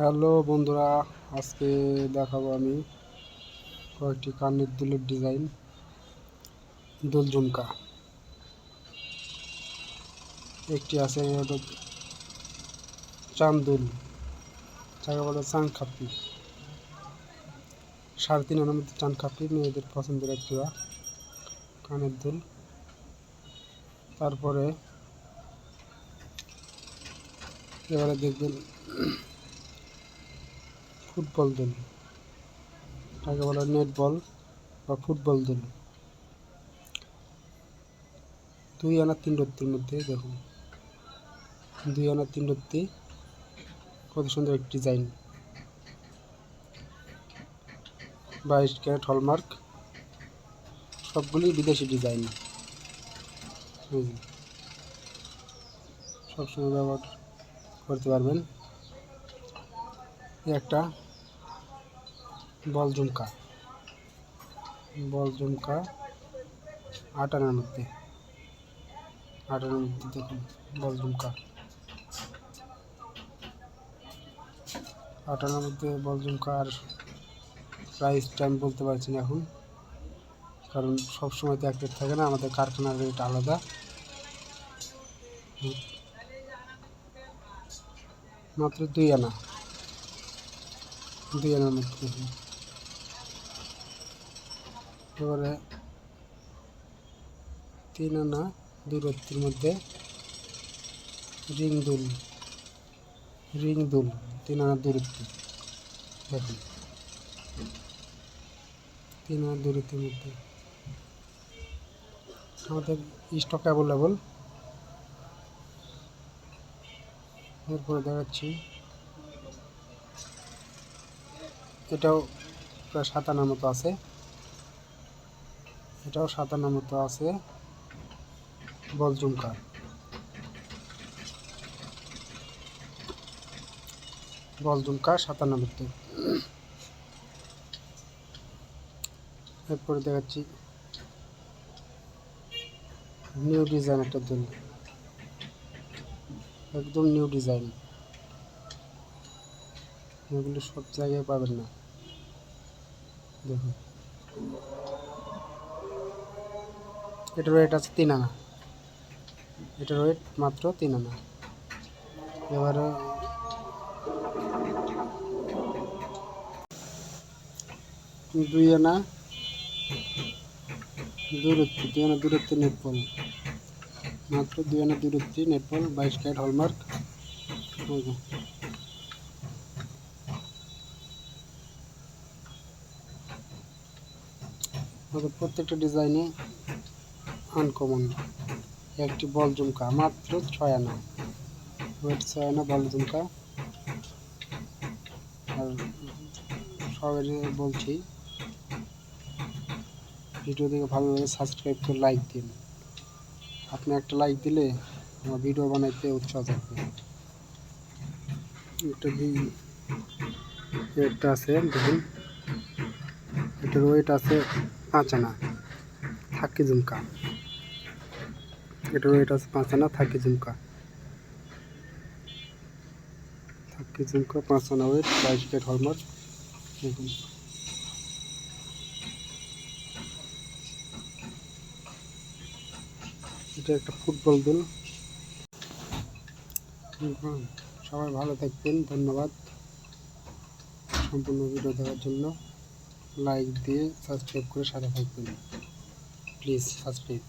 Hello বন্ধুরা, আজকে দেখাবো আমি কয়েকটি কানের দুলের ডিজাইন। দুল ঝুমকা। একটি আছে ওটা চান দুল, যাকে বলে চান খাপি। সাড়ে তিন আনার মধ্যে চান খাপি, মেয়েদের পছন্দের একটি কানের দুল। তারপরে এবারে দেখবেন ফুটবল দুল তাকে বলে নেট বল বা ফুটবল দুল দুই আনা তিন রত্তির মধ্যে দেখুন। দুই আনা তিন রত্তি, কত সুন্দর একটি ডিজাইন বাইশ ক্যারেট হলমার্ক সবগুলি বিদেশি ডিজাইন সবসময় ব্যবহার করতে পারবেন। একটা বল ঝুমকা। বল ঝুমকা আট আনার মধ্যে। আট আনার মধ্যে দেখুন, বল ঝুমকা। আট আনার মধ্যে বল ঝুমকা আর প্রাইসটা আমি বলতে পারছি না এখন, কারণ সব সময় তো এক রেট থাকে না, আমাদের কারখানার রেট আলাদা। মাত্র দুই আনা। আনার মধ্যে এবারে তিন আনা দুই রত্তির মধ্যে রিং দুল। রিং দুল, তিন আনা দুই রত্তি দেখুন। তিন আনা দুই রত্তির মধ্যে। আমাদের স্টক অ্যাভেলেবল এরপরে দেখাচ্ছি এটাও প্রায় সাতানার মতো আছে। এটাও সাতানার মতো আছে। বল ঝুমকা বল ঝুমকা সাতান্ন মধ্যে। এরপরে দেখাচ্ছি নিউ ডিজাইন একটা দুল। একদম নিউ ডিজাইন। এগুলো সব জায়গায় পাবেন না। দেখুন এটার ওয়েট আছে তিন আনা। এটার ওয়েট মাত্র তিন আনা। এবারে, দুই আনা দূরত্ব, দুই আনা দূরত্ব নেটবল মাত্র দুই আনা দূরত্ব নেটবল বাইশ ক্যারেট হলমার্ক আমাদের প্রত্যেকটা ডিজাইনে আনকমন একটি বল ঝুমকা, মাত্র ছয় আনা। ওয়েট, ছয় আনা বল ঝুমকা। আর সবাই বলছি, ভিডিও দেখে ভালো লাগে সাবস্ক্রাইব করে লাইক দিন। আপনি একটা লাইক দিলে আমার ভিডিও বানাইতে উৎসাহ থাকবে। একটা একটা আছে, দেখুন। এটার ওয়েট আছে আনা। থাকি ঝুমকা। ওয়েট আছে পাঁচ আনা, থাকি ঝুমকা। থাকি ঝুমকা আনা ওয়েট বাইশ কেট হলমার্ক দেখুন। এটা একটা ফুটবল দুল সবাই ভালো থাকবেন, ধন্যবাদ। সম্পূর্ণ ভিডিও দেখার জন্য। লাইক দিয়ে সাবস্ক্রাইব করে সাথে থাকবেন। Please subscribe